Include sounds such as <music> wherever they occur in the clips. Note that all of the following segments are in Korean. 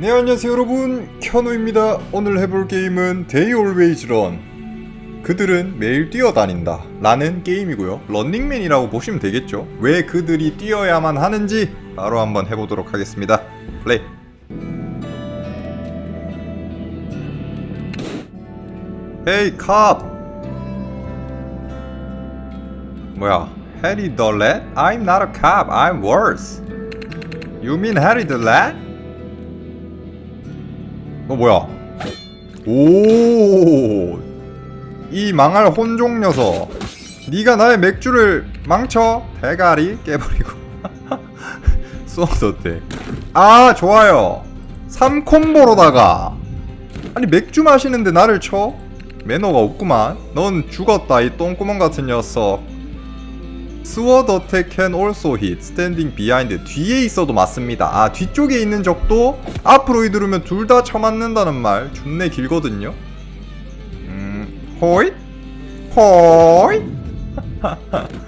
네 안녕하세요 여러분. 켜노입니다. 오늘 해볼 게임은 They Always Run. 그들은 매일 뛰어다닌다. 라는 게임이고요. 런닝맨이라고 보시면 되겠죠? 왜 그들이 뛰어야만 하는지 바로 한번 해보도록 하겠습니다. 플레이. 헤이 캅! 뭐야? 해리 더 렛? I'm not a cop. I'm worse. You mean Harry? 어 뭐야? 오, 이 망할 혼종 녀석. 네가 나의 맥주를 망쳐 대가리 깨버리고. <laughs> 어때? 아 좋아요. 3콤보로다가 아니 맥주 마시는데 나를 쳐? 매너가 없구만. 넌 죽었다 이 똥구멍 같은 녀석. 스워드 어택 can also hit standing behind 뒤에 있어도 맞습니다. 아 뒤쪽에 있는 적도 앞으로 이두르면 둘 다 쳐맞는다는 말 존내 길거든요. 음 호잇? 호잇? <laughs>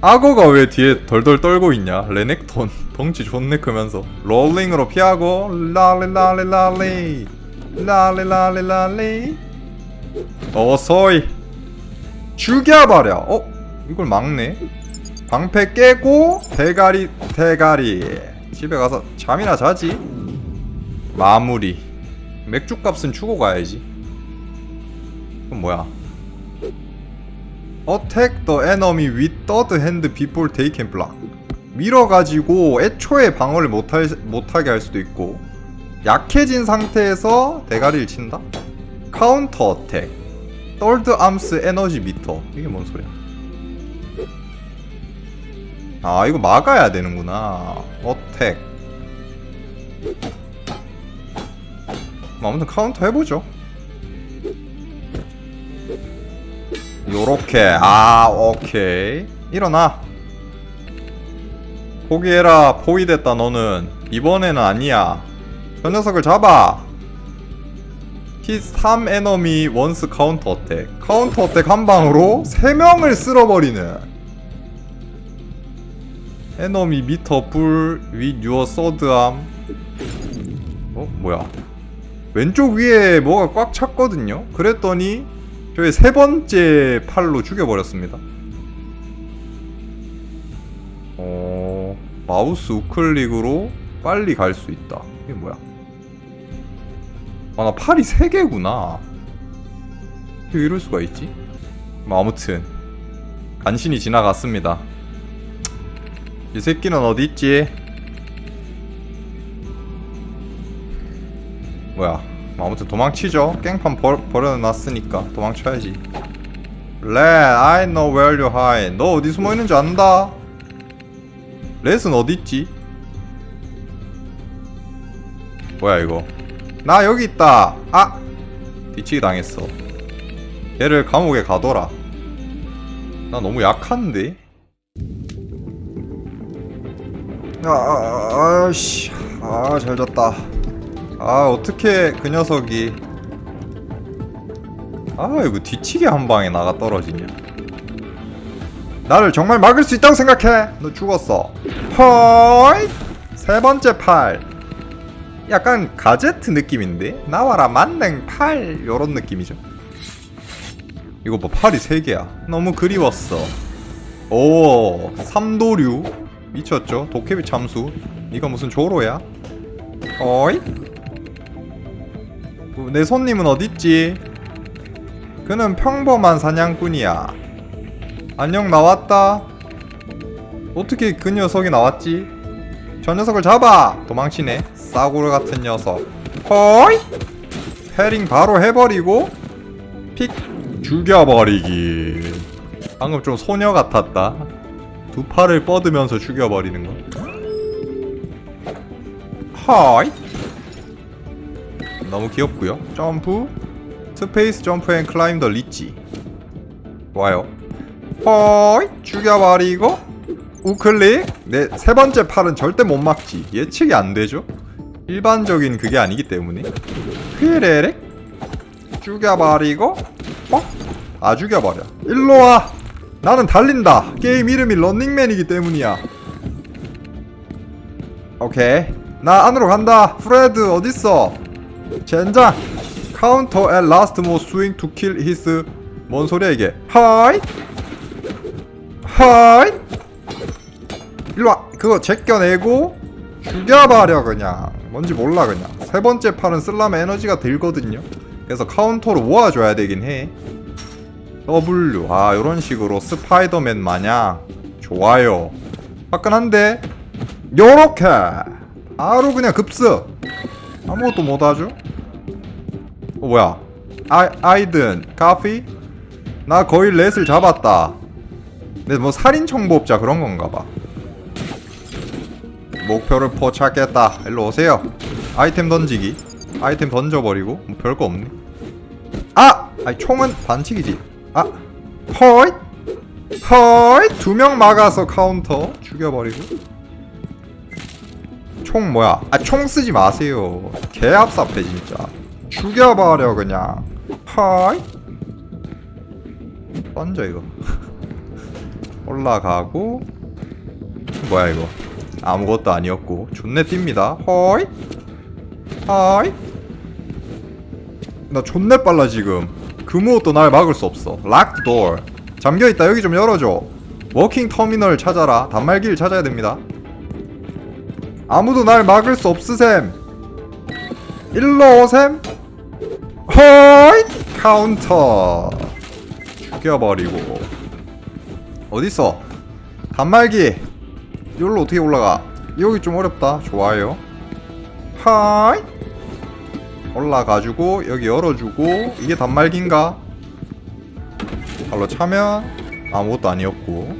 악어가 왜 뒤에 덜덜 떨고 있냐? 레넥톤 덩치 존내 크면서. 롤링으로 피하고 랄리랄리랄리 랄리랄리랄리 어서이. 죽여버려. 어? 이걸 막네? 방패 깨고 대가리 대가리. 집에 가서 잠이나 자지? 마무리. 맥주값은 주고 가야지. 그럼 뭐야? Attack the enemy with third hand before they can block. 밀어가지고 애초에 방어를 못할, 못하게 할 수도 있고. 약해진 상태에서 대가리를 친다? 카운터 어택 third arms 에너지 미터 이게 뭔 소리야 아 이거 막아야 되는구나. 어택. 뭐 아무튼 카운터 해보죠. 요렇게. 아 오케이. 일어나. 포기해라. 포위됐다 너는. 이번에는 아니야. 저 녀석을 잡아. 히3 에너미 원스 카운터 어택 카운터 어택 한 방으로 3명을 쓸어버리는 에너미 미터 불 위 유어 서드암. 어? 뭐야? 왼쪽 위에 뭐가 꽉 찼거든요? 그랬더니 저의 세 번째 팔로 죽여버렸습니다. 어... 마우스 우클릭으로 빨리 갈 수 있다. 이게 뭐야? 아 나 팔이 세 개구나. 이럴 수가 있지? 뭐 아무튼 간신히 지나갔습니다 이 새끼는 어디 있지? 뭐야? 뭐 아무튼 도망치죠. 깽판 버, 버려놨으니까 도망쳐야지. 렛, I know where you hide. 너 어디 숨어 있는지 안다. 렛은 어디 있지? 뭐야 이거? 나 여기 있다. 아, 뒤치기 당했어. 얘를 감옥에 가둬라. 나 너무 약한데? 아, 아, 아씨, 아, 잘 잤다. 아, 어떻게 그 녀석이. 아, 이거 뒤치기 한 방에 나가 떨어지냐. 나를 정말 막을 수 있다고 생각해! 너 죽었어. 헐! 세 번째 팔. 약간 가제트 느낌인데? 나와라, 만능 팔! 요런 느낌이죠. 이거 뭐 팔이 세 개야. 너무 그리웠어. 오, 삼도류. 미쳤죠? 도깨비 참수. 네가 무슨 조로야? 어이? 내 손님은 어딨지? 그는 평범한 사냥꾼이야. 안녕 나왔다. 어떻게 그 녀석이 나왔지? 저 녀석을 잡아! 도망치네. 싸구려 같은 녀석. 허이! 패링 바로 해버리고 픽 죽여버리기. 방금 좀 소녀 같았다. 두 팔을 뻗으면서 죽여버리는 거. 하이. 너무 귀엽고요. 점프, 스페이스 점프 앤 클라임 더 리치. 좋아요. 하이. 죽여버리고 우클릭. 내 세 번째 팔은 절대 못 막지. 예측이 안 되죠. 일반적인 그게 아니기 때문에. 휘레렉. 죽여버리고 어? 아 죽여버려. 일로 와. 나는 달린다. 게임 이름이 런닝맨이기 때문이야. 오케이. 나 안으로 간다. 프레드 어딨어? 젠장. 카운터 at last more swing to kill his 뭔 소리야 이게? 하이! 하이! 일로와. 그거 제껴내고 죽여버려 그냥. 뭔지 몰라 그냥. 세 번째 팔은 쓸라면 에너지가 들거든요. 그래서 카운터로 모아줘야 되긴 해 W. 아 요런 식으로 스파이더맨 마냥. 좋아요. 화끈한데 요렇게. 바로 그냥 급습 아무것도 못하죠? 어 뭐야? 아, 아이든 카피? 나 거의 렛을 잡았다. 근데 뭐 살인 청부업자 그런 건가 봐. 목표를 포착했다. 일로 오세요. 아이템 던지기. 아이템 던져버리고 뭐 별거 없네. 아! 아니 총은 반칙이지 아 허이 허이 두명 막아서 카운터 죽여버리고. 총 뭐야? 아 총 쓰지 마세요. 개합사패 진짜. 죽여버려 그냥. 허이 던져 이거. <laughs> 올라가고. 뭐야 이거? 아무것도 아니었고. 존내 뜁니다. 허이 허이 나 존내 빨라 지금 그 무엇도 날 막을 수 없어. 락드 door. 잠겨있다. 여기 좀 열어줘. 워킹 터미널 찾아라. 단말기를 찾아야 됩니다. 아무도 날 막을 수 없으셈. 일로 오셈. 허이 카운터. 죽여버리고. 어딨어? 단말기. 여기로 어떻게 올라가? 여기 좀 어렵다. 좋아요. 하이 올라가지고 여기 열어주고 이게 단말기인가? 발로 차면 아무것도 아니었고.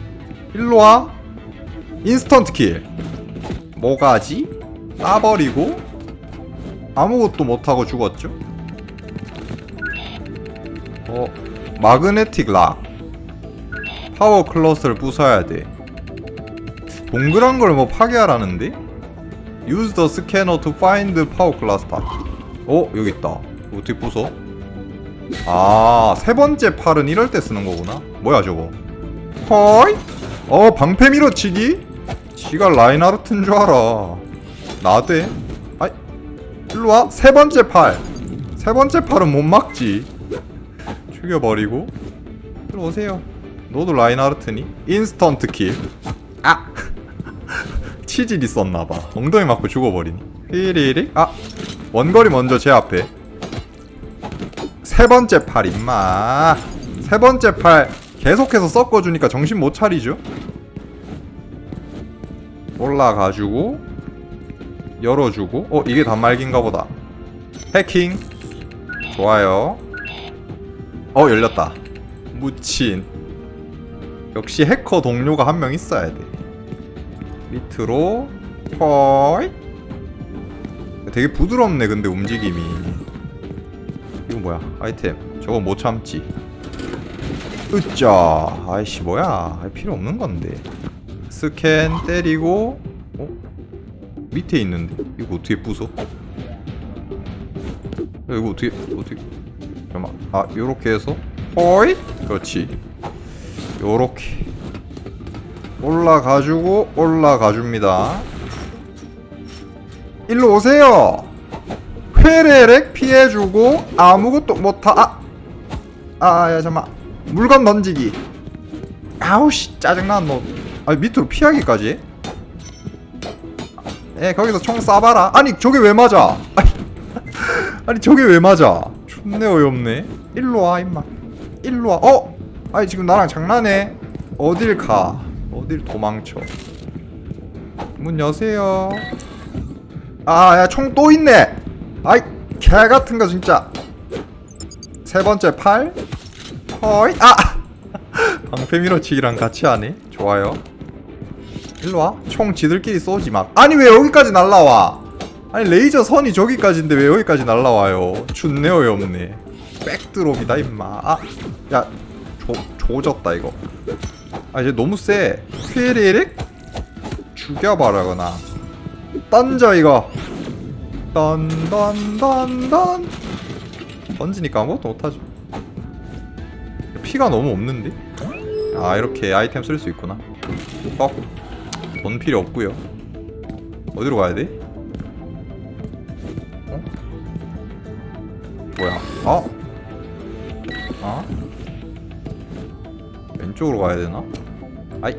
일로와. 인스턴트 킬. 뭐가지? 따버리고 아무것도 못하고 죽었죠? 어 마그네틱 락. 파워 클러스를 부숴야 돼. 동그란 걸 뭐 파괴하라는데? Use the scanner to find power cluster 어? 여기 있다 어떻게 부숴? 아, 세 번째 팔은 이럴 때 쓰는 거구나. 뭐야 저거? 허이? 어, 방패 밀어치기? 지가 라인하르트인 줄 알아. 나대? 아이, 일로 와. 세 번째 팔. 세 번째 팔은 못 막지. 죽여버리고. 일로 오세요. 너도 라인하르트니? 인스턴트 킬. 아! <laughs> 치질 있었나봐. 엉덩이 맞고 죽어버리니. 휘리리? 아! 원거리 먼저 제 앞에. 세 번째 팔 임마. 세 번째 팔 계속해서 섞어주니까 정신 못 차리죠? 올라가지고 열어주고. 어 이게 단말기인가 보다. 해킹. 좋아요. 어 열렸다. 무친. 역시 해커 동료가 한 명 있어야 돼. 밑으로 헐 되게 부드럽네 근데 움직임이. 이거 뭐야? 아이템. 저거 못 참지? 으짜. 아이씨 뭐야? 필요 없는 건데. 스캔 때리고 어? 밑에 있는데. 이거 어떻게 부숴? 야, 이거 어떻게 어떻게? 잠깐만. 아 요렇게 해서? 호이 그렇지. 요렇게. 올라가주고 올라가줍니다 일로 오세요. 회레렉 피해주고 아무것도 못하 아! 아야 잠만. 물건 던지기. 아우씨 짜증나 너. 아니 밑으로 피하기까지? 에 거기서 총 쏴봐라. 아니 저게 왜 맞아? 아니, <laughs> 아니 저게 왜 맞아? 존내 어이없네. 일로와 임마. 일로와. 어? 아니 지금 나랑 장난해. 어딜 가? 어딜 도망쳐? 문 여세요 아 야 총 또 있네. 아이 개 같은 거 진짜. 세 번째 팔. 허이 아! <laughs> 방패 밀어치기랑 같이 하네. 좋아요. 일로 와. 총 지들끼리 쏘지 마. 아니 왜 여기까지 날라와? 아니 레이저 선이 저기까지인데 왜 여기까지 날라와요? 준내 어이없네. 백드롭이다 임마. 아야 조졌다 이거. 아 이제 너무 세. 휘리릭? 죽여버려거나 던져 이거 던던던던 던지니까 아무것도 못하죠 피가 너무 없는데? 아 이렇게 아이템 쓸 수 있구나 떡돈 필요 없구요 어디로 가야 돼? 어? 뭐야 어? 어? 왼쪽으로 가야 되나? 아이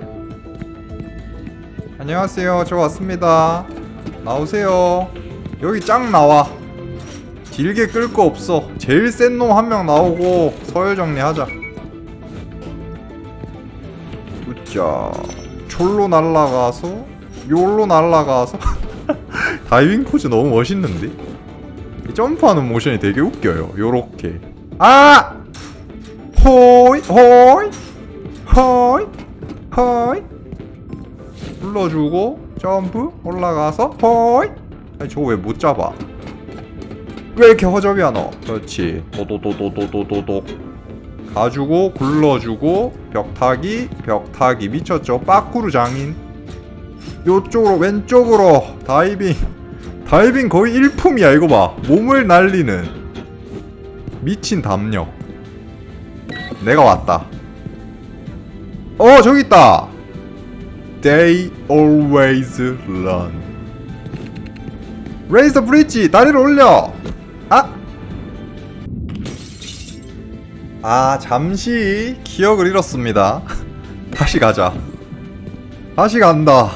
안녕하세요 저 왔습니다 나오세요. 여기 짱 나와. 길게 끌 거 없어. 제일 센 놈 한 명 나오고 서열 정리하자. 자, 졸로 날라가서 요로 날라가서 <laughs> 다이빙 포즈 너무 멋있는데? 이 점프하는 모션이 되게 웃겨요. 요렇게. 아! 호이 호이 호이 호이 불러주고 점프 올라가서 호이 아니 저거 왜 못 잡아? 왜 이렇게 허접이야 너? 그렇지. 도도도도도도도도. 가주고 굴러주고 벽타기 벽타기. 미쳤죠? 빠꾸루 장인. 요쪽으로 왼쪽으로. 다이빙. 다이빙 거의 일품이야 이거 봐. 몸을 날리는. 미친 담력. 내가 왔다. 어 저기 있다 They always run Raise the bridge 다리를 올려 아 아, 잠시 기억을 잃었습니다. <laughs> 다시 가자. 다시 간다.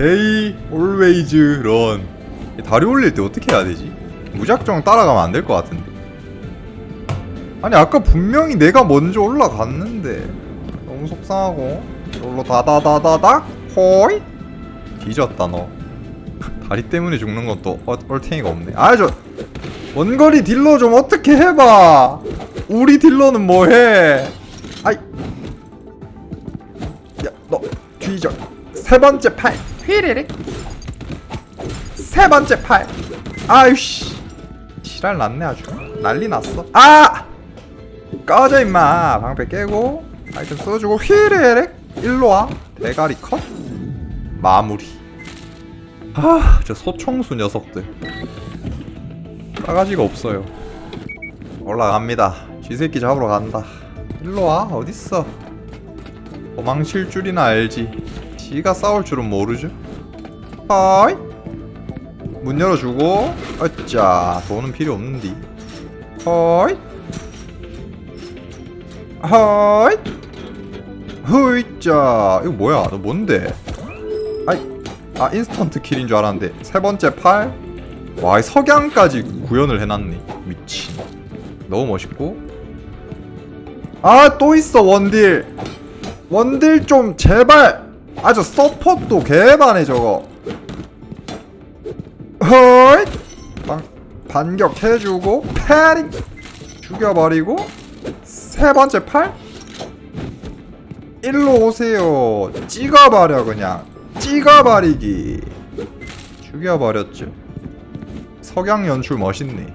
Hey, always run. 다리 올릴 때 어떻게 해야 되지? 무작정 따라가면 안 될 것 같은데. 아니, 아까 분명히 내가 먼저 올라갔는데. 너무 속상하고. Rol로 다다다다닥, 호이? 뒤졌다, 너. 다리 때문에 죽는 것도 어, 얼탱이가 없네. 아, 저, 원거리 딜러 좀 어떻게 해봐. 우리 딜러는 뭐해? 아이, 야, 너 뒤져. 세 번째 팔. 휘리릭. 세 번째 팔. 아유씨. 지랄 났네 아주. 난리 났어. 아! 꺼져 임마. 방패 깨고 아이템 써주고 휘리릭. 일로 와. 대가리 컷. 마무리. 아, 저 소총수 녀석들. 싸가지가 없어요. 올라갑니다. 쥐새끼 잡으러 간다. 일로 와. 어딨어? 도망칠 줄이나 알지. 지가 싸울 줄은 모르죠. 하이. 문 열어주고. 어짜. 돈은 필요 없는디. 하이. 하이. 흐이짜. 이거 뭐야? 너 뭔데? 아이. 아 인스턴트 킬인 줄 알았는데 세 번째 팔. 와, 이 석양까지 구현을 해놨네. 미친. 너무 멋있고. 아, 또 있어, 원딜. 원딜 좀, 제발. 아, 저 서폿도 개반해, 저거. 헐! 방, 반격 해주고, 패링! 죽여버리고, 세 번째 팔? 일로 오세요. 찍어버려, 그냥. 찍어버리기. 죽여버렸죠. 석양 연출 멋있네.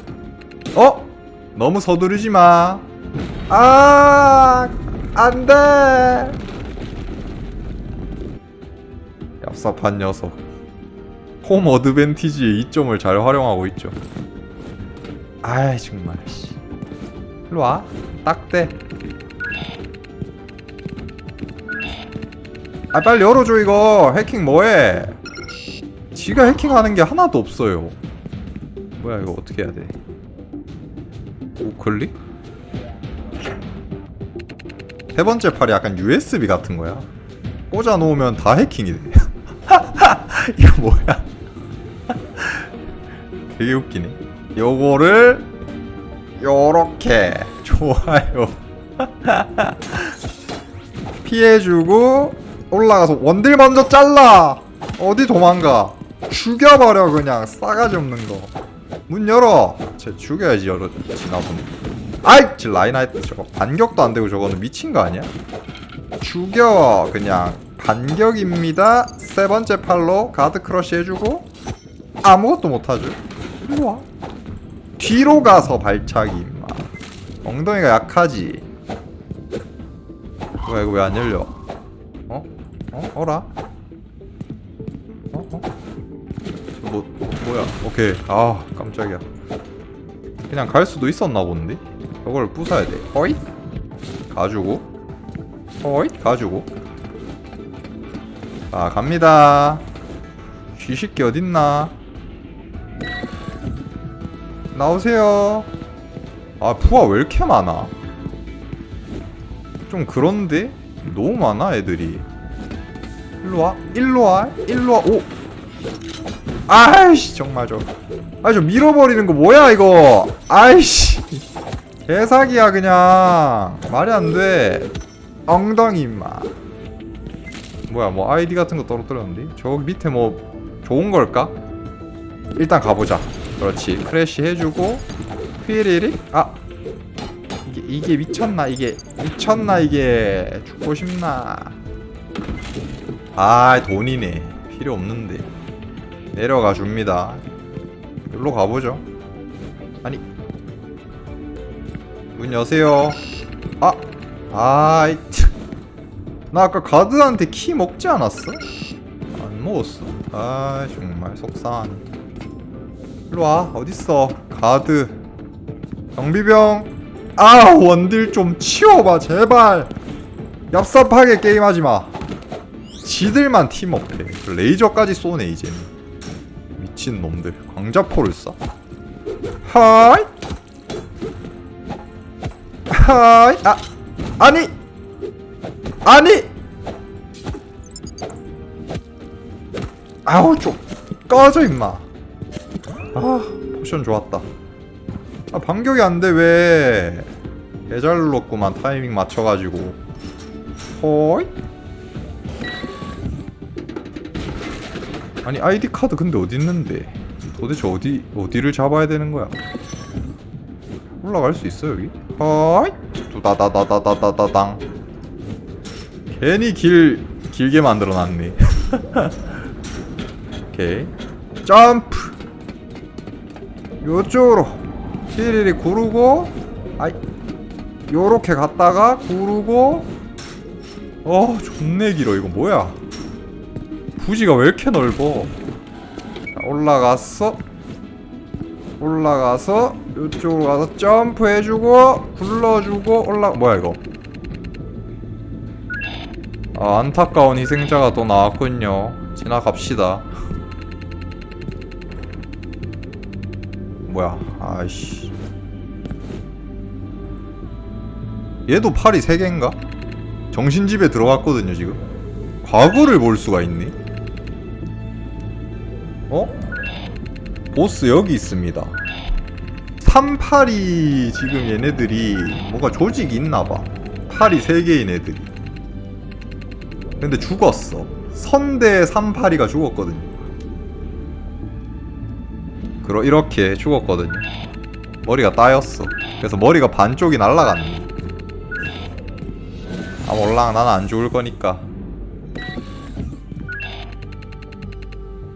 어? 너무 서두르지 마. 아, 안 돼. 얍삽한 녀석. 홈 어드밴티지의 이점을 잘 활용하고 있죠. 아이, 정말, 씨. 일로 와. 딱 대. 아, 빨리 열어줘, 이거. 해킹 뭐해? 지가 해킹하는 게 하나도 없어요. 뭐야, 이거 어떻게 해야 돼? 우클릭? 세 번째 팔이 약간 USB 같은 거야. 꽂아 놓으면 다 해킹이 돼. <laughs> 이거 뭐야? <laughs> 되게 웃기네. 요거를 요렇게 좋아요. <laughs> 피해주고 올라가서 원딜 먼저 잘라. 어디 도망가? 죽여버려 그냥 싸가지 없는 거. 문 열어. 쟤 죽여야지 열어 지나보네. 아이, 지 라인하이트 저거 반격도 안 되고 저거는 미친 거 아니야? 죽여 그냥 반격입니다. 세 번째 팔로 가드 크러쉬 해주고 아무것도 못하죠. 일로 와. 뒤로 가서 발차기 임마. 엉덩이가 약하지. 뭐야 이거 왜 안 열려? 어? 어? 어라? 어? 어? 저 뭐, 뭐야? 오케이. 아 깜짝이야. 그냥 갈 수도 있었나 본데? 저걸 부숴야 돼. 어이? 가지고. 어이? 가지고. 자, 갑니다. 쥐식기 어딨나? 나오세요. 아 푸아 왜 이렇게 많아? 좀 그런데? 너무 많아 애들이 일로와 일로와 일로와. 오. 아이씨 정말 저 아이 저 밀어버리는 거 뭐야 이거? 아이씨. 개사기야 그냥. 말이 안돼. 엉덩이 임마. 뭐야 뭐 아이디 같은 거 떨어뜨렸는데? 저기 밑에 뭐 좋은 걸까? 일단 가보자. 그렇지. 크래시 해주고. 휘리릭 아. 이게 이게 미쳤나 이게. 미쳤나 이게. 죽고 싶나 아 돈이네. 필요 없는데. 내려가 줍니다. 여기로 가보죠. 아니. 문 여세요. 아 아이 참. 나 아까 가드한테 키 먹지 않았어? 안 먹었어. 아 정말 속상하네. 일로와. 어딨어? 가드. 경비병. 아 원딜 좀 치워봐 제발. 얍삽하게 게임하지마 지들만 팀업해 레이저까지 쏘네 이제는 미친 놈들. 광자포를 쏴. 하이! 하이! 아 아니! 아니! 아우 좀 꺼져 임마. 아 포션 좋았다. 아 반격이 안 돼 왜? 개잘 눌렀구만 타이밍 맞춰가지고. 호이 아니 아이디 카드 근데 어디 있는데? 도대체 어디 어디를 잡아야 되는 거야? 올라갈 수 있어 여기? 호이! 두다다다다다다당. 괜히 길 길게 만들어 놨네. <laughs> 오케이. 점프! 요쪽으로. 휘리리 구르고 아이 요렇게 갔다가 구르고. 어 존내 길어. 이거 뭐야 부지가 왜 이렇게 넓어? 자, 올라갔어 올라가서 요쪽으로 가서 점프 해주고 굴러주고 올라 뭐야 이거? 아 안타까운 희생자가 또 나왔군요. 지나갑시다. 뭐야 아이씨. 얘도 팔이 3개인가? 정신집에 들어갔거든요 지금. 과거를 볼 수가 있네 어? 보스 여기 있습니다 38이 지금 얘네들이 뭔가 조직이 있나봐 팔이 3개인 애들이 근데 죽었어 선대 38이가 죽었거든요 그러 이렇게 죽었거든요. 머리가 따였어. 그래서 머리가 반쪽이 날라갔네. 아 몰라, 난안 죽을 거니까.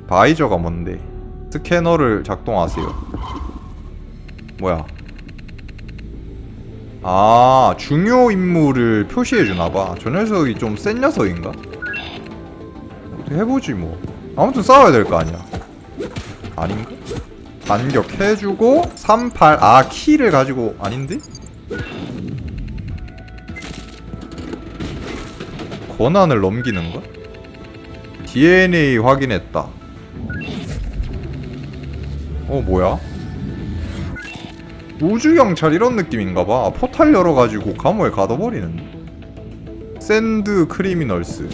바이저가 뭔데? 스캐너를 작동하세요. 뭐야? 아 중요 인물을 표시해주나봐. 저 녀석이 좀 센 녀석인가? 해보지 뭐. 아무튼 싸워야 될 거 아니야. 아닌가? 반격해주고 38. 아 키를 가지고 아닌데? 권한을 넘기는 거? DNA 확인했다. 어 뭐야? 우주경찰 이런 느낌인가봐. 포탈 열어가지고 감옥에 가둬버리는. 샌드 크리미널스.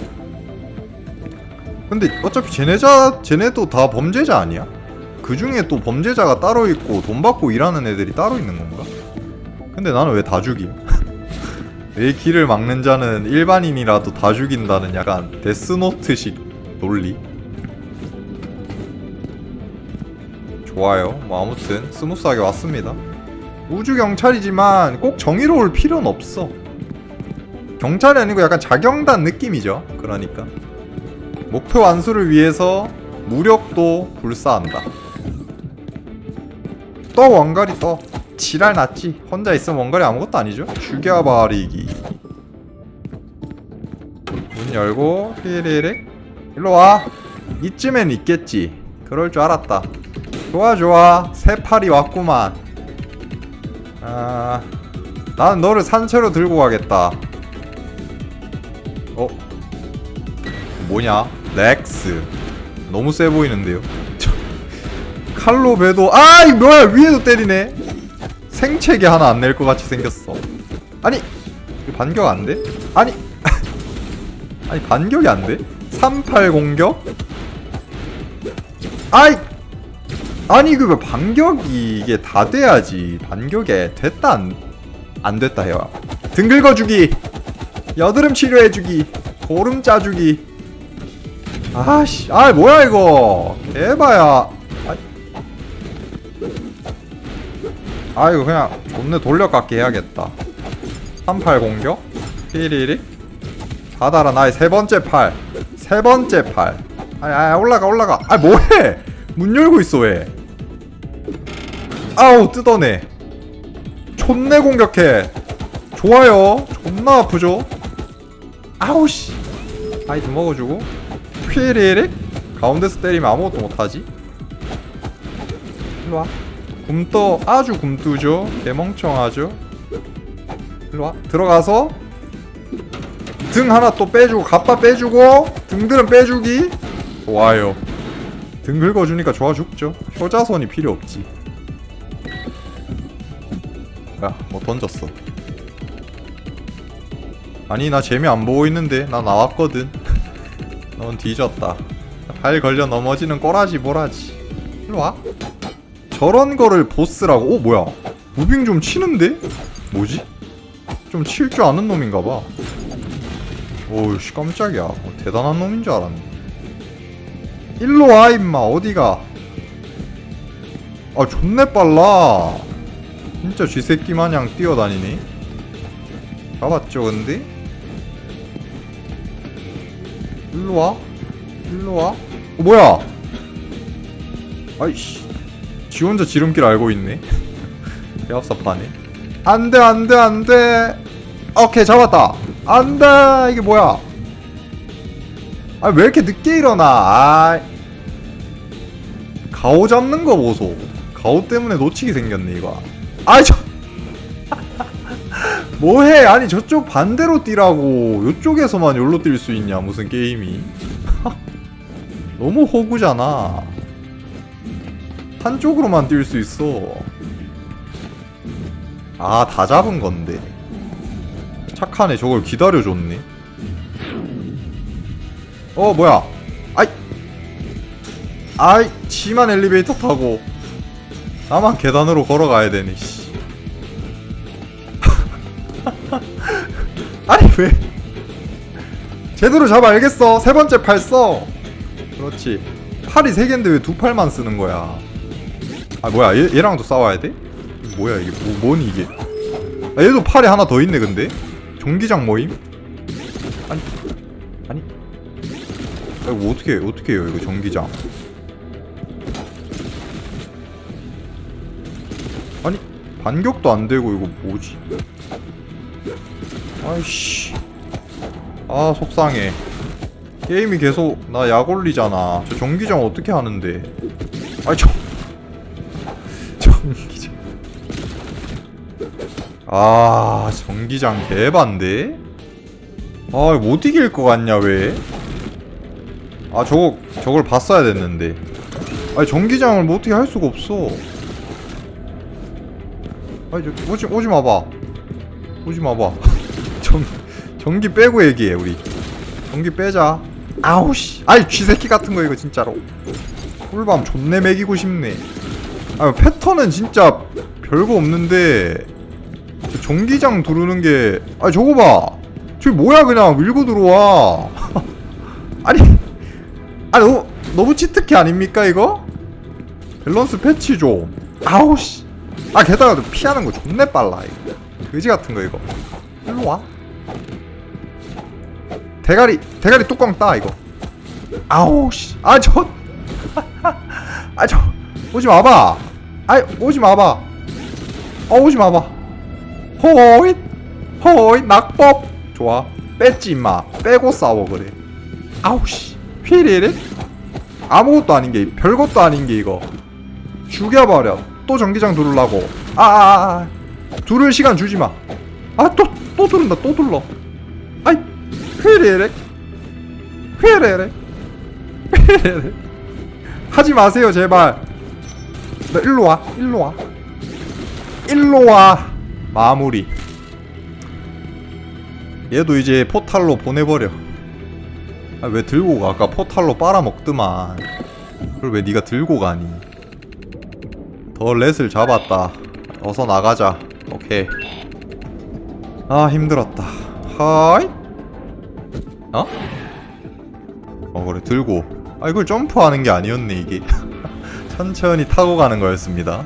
근데 어차피 쟤네자 쟤네도 다 범죄자 아니야? 그 중에 또 범죄자가 따로 있고 돈 받고 일하는 애들이 따로 있는 건가? 근데 나는 왜 다 죽임? <laughs> 내 길을 막는 자는 일반인이라도 다 죽인다는 약간 데스노트식 논리? 좋아요. 뭐 아무튼 스무스하게 왔습니다. 우주 경찰이지만 꼭 정의로울 필요는 없어. 경찰이 아니고 약간 자경단 느낌이죠. 그러니까 목표 완수를 위해서 무력도 불사한다. 떠 원거리 떠. 지랄 났지. 혼자 있으면 원거리 아무것도 아니죠. 죽여버리기. 문 열고 휘리릭 일로 와. 이쯤엔 있겠지. 그럴 줄 알았다. 좋아 좋아. 새 팔이 왔구만. 아, 나는 너를 산채로 들고 가겠다. 어? 뭐냐? 렉스. 너무 세 보이는데요. 칼로 배도 아이 뭐야 위에도 때리네. 생채기 하나 안 낼 것 같이 생겼어. 아니 반격 안 돼? 아니 <laughs> 아니 반격이 안 돼? 38 공격? 아이 아니 그거 반격이 이게 다 돼야지. 반격에 됐다 안, 안 됐다 해요. 등 긁어주기. 여드름 치료해주기. 고름 짜주기. 아씨 아 뭐야 이거. 개봐야. 아, 아 그냥 존내 돌려깎기 해야겠다. 38 공격. 삐리리. 다달아. 나의 세 번째 팔. 세 번째 팔. 아이 아이 올라가 올라가. 아 뭐해 문 열고 있어 왜? 아우 뜯어내. 촌내 공격해. 좋아요. 존나 아프죠? 아우씨. 아이드 먹어주고. 휘리릭 가운데서 때리면 아무것도 못하지? 일로와. 굼떠. 아주 굼뜨죠? 개멍청하죠? 일로와. 들어가서 등 하나 또 빼주고 갑바 빼주고 등들은 빼주기. 좋아요 등 긁어주니까 좋아 죽죠. 효자손이 필요 없지. 야뭐 던졌어. 아니 나 재미 안 보고 있는데 나 나왔거든. <laughs> 넌 뒤졌다. 발 걸려 넘어지는 꼬라지 뭐라지. 일로와. 저런 거를 보스라고? 오 뭐야? 무빙 좀 치는데? 뭐지? 좀 칠 줄 아는 놈인가 봐. 오우씨 깜짝이야. 어, 대단한 놈인 줄 알았네 일로 와 임마. 어디가? 아 존내 빨라. 진짜 쥐새끼 마냥 뛰어다니네 잡았죠 근데? 일로 와. 일로 와. 어, 뭐야? 아이씨. 지 혼자 지름길 알고 있네. <laughs> 개합사파네. 안돼 안돼 안돼. 오케이 잡았다. 안돼! 이게 뭐야 아 왜 이렇게 늦게 일어나? 아 가오 잡는 거 보소. 가오 때문에 놓치게 생겼네 이거. 아이 저. <laughs> 뭐해? 아니 저쪽 반대로 뛰라고. 요쪽에서만 열로 뛸 수 있냐? 무슨 게임이? <laughs> 너무 호구잖아. 한쪽으로만 뛸 수 있어. 아 다 잡은 건데. 착하네. 저걸 기다려줬네 어 뭐야? 아이. 아이 지만 엘리베이터 타고 나만 계단으로 걸어가야 되네 씨. <laughs> 아니 왜? 제대로 잡아 알겠어? 세 번째 팔 써. 그렇지. 팔이 세 개인데 왜 두 팔만 쓰는 거야? 아 뭐야? 얘, 얘랑도 싸워야 돼? 뭐야 이게? 뭐, 뭐니 이게? 아, 얘도 팔이 하나 더 있네 근데? 종기장 모임? 이거 어떻게 어떻게 해요 이거 전기장? 아니 반격도 안 되고 이거 뭐지? 아이씨. 아 속상해. 게임이 계속 나 약 올리잖아. 저 전기장 어떻게 하는데? 아이 저 전기장. 아 전기장 개반데? 아못 이길 것 같냐 왜? 아 저거 저걸 봤어야 됐는데. 아니 전기장을 뭐 어떻게 할 수가 없어. 아니 저 오지 오지 마봐. 오지 마봐. <laughs> 전 전기 빼고 얘기해 우리. 전기 빼자. 아우씨. 아이 쥐새끼 같은 거 이거 진짜로. 꿀밤 존내 먹이고 싶네. 아 패턴은 진짜 별거 없는데 저 전기장 두르는 게 아니 저거 봐. 저기 뭐야 그냥. 밀고 들어와. <laughs> 아니 아 너무 너무 치트키 아닙니까 이거? 밸런스 패치 좀 아우씨. 아 게다가 피하는 거 존내 빨라 이거. 그지 같은 거 이거. 일로 와. 대가리 대가리 뚜껑 따 이거. 아우씨. 아저 <laughs> 아 저 오지 마봐. 아이 오지 마봐. 어 오지 마봐. 호잇 호잇 낙법. 좋아. 뺐지 임마. 빼고 싸워 그래. 아우씨 휘리리 아무것도 아닌 게 별것도 아닌 게 이거. 죽여버려. 또 전기장 두르려고. 아아아 두를 시간 주지 마. 아또또 두른다 또 둘러. 아이 휘레렉 휘레렉 휘레렉 하지 마세요 제발. 너 일로 와 일로 와. 일로 와. 마무리. 얘도 이제 포탈로 보내버려 아, 왜 들고 가? 아까 포탈로 빨아먹더만. 그걸 왜 네가 들고 가니? 더 렛을 잡았다. 어서 나가자. 오케이. 아 힘들었다. 하이. 어? 어 그래 들고. 아 이걸 점프하는 게 아니었네 이게. <laughs> 천천히 타고 가는 거였습니다.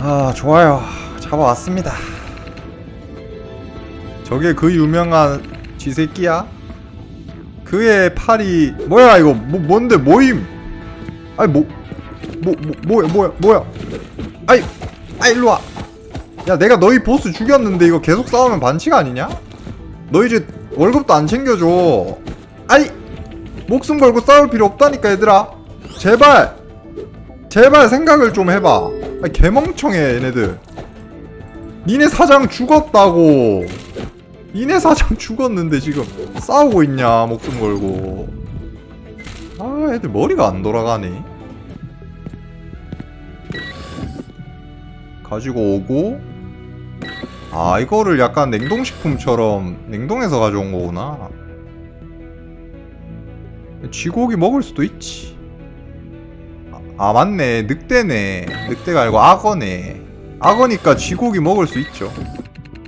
아 좋아요. 잡아왔습니다. 저게 그 유명한 쥐새끼야? 그의 팔이 뭐야 이거 뭐 뭔데 모임 아이 뭐 뭐, 뭐, 뭐야, 뭐야, 뭐야. 아이, 아이, 일로 와. 야, 내가 너희 보스 죽였는데 이거 계속 싸우면 반칙 아니냐? 너 이제 월급도 안 챙겨줘. 아이, 목숨 걸고 싸울 필요 없다니까, 얘들아. 제발, 제발 생각을 좀 해봐. 아, 개멍청해, 얘네들. 니네 사장 죽었다고. 니네 사장 죽었는데 지금 싸우고 있냐, 목숨 걸고. 아, 애들 머리가 안 돌아가네. 가지고 오고. 아 이거를 약간 냉동식품처럼 냉동해서 가져온 거구나. 쥐고기 먹을 수도 있지. 아, 아 맞네. 늑대네. 늑대가 아니고 악어네. 악어니까 쥐고기 먹을 수 있죠.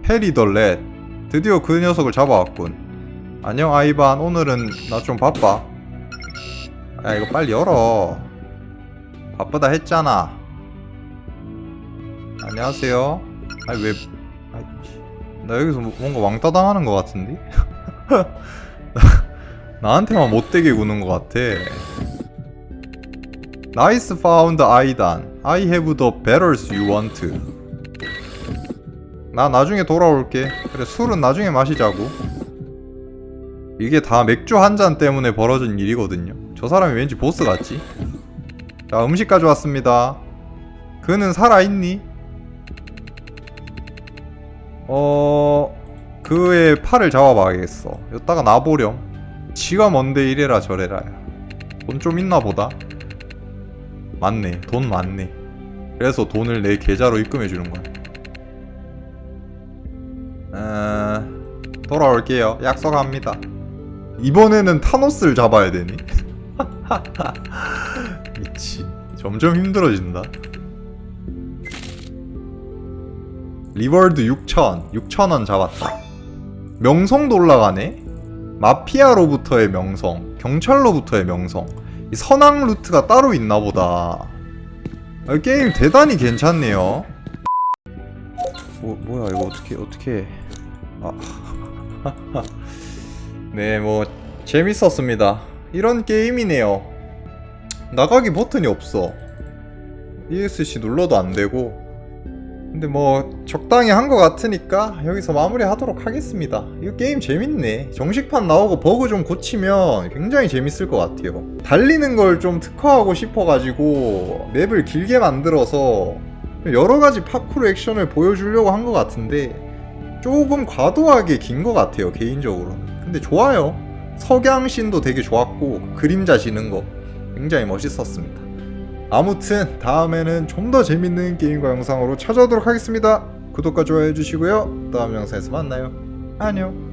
페리덜렛 드디어 그 녀석을 잡아왔군 안녕 아이반 오늘은 나 좀 바빠 야 이거 빨리 열어 바쁘다 했잖아 안녕하세요. 아니 왜? 아이, 나 여기서 뭐- 뭔가 왕따 당하는 것 같은데? <laughs> 나한테만 못되게 구는 것 같아. Nice found 아이단. I have the battles you want. 나 나중에 돌아올게. 그래 술은 나중에 마시자고. 이게 다 맥주 한 잔 때문에 벌어진 일이거든요. 저 사람이 왠지 보스 같지? 자 음식 가져왔습니다. 그는 살아있니? 어... 그의 팔을 잡아봐야겠어. 여기다가 놔보렴. 지가 뭔데 이래라 저래라. 돈 좀 있나 보다. 맞네. 돈 많네. 그래서 돈을 내 계좌로 입금해 주는 거야. 어... 돌아올게요. 약속합니다. 이번에는 타노스를 잡아야 되니? <laughs> 미치. 점점 힘들어진다. 리월드 6천 6천원 잡았다 명성도 올라가네 마피아로부터의 명성 경찰로부터의 명성 이 선악 루트가 따로 있나 보다 아, 게임 대단히 괜찮네요 뭐, 뭐야 이거 어떻게 어떻게 아. 네 뭐 재밌었습니다. 이런 게임이네요. 나가기 버튼이 없어. ESC 눌러도 안 되고. 근데 뭐 적당히 한 것 같으니까 여기서 마무리 하도록 하겠습니다. 이거 게임 재밌네. 정식판 나오고 버그 좀 고치면 굉장히 재밌을 것 같아요. 달리는 걸 좀 특화하고 싶어가지고 맵을 길게 만들어서 여러 가지 파쿠르 액션을 보여주려고 한 것 같은데 조금 과도하게 긴 것 같아요 개인적으로는 근데 좋아요 석양신도 되게 좋았고 그림자 지는 거 굉장히 멋있었습니다 아무튼 다음에는 좀 더 재밌는 게임과 영상으로 찾아오도록 하겠습니다. 구독과 좋아요 해주시고요. 다음 영상에서 만나요. 안녕.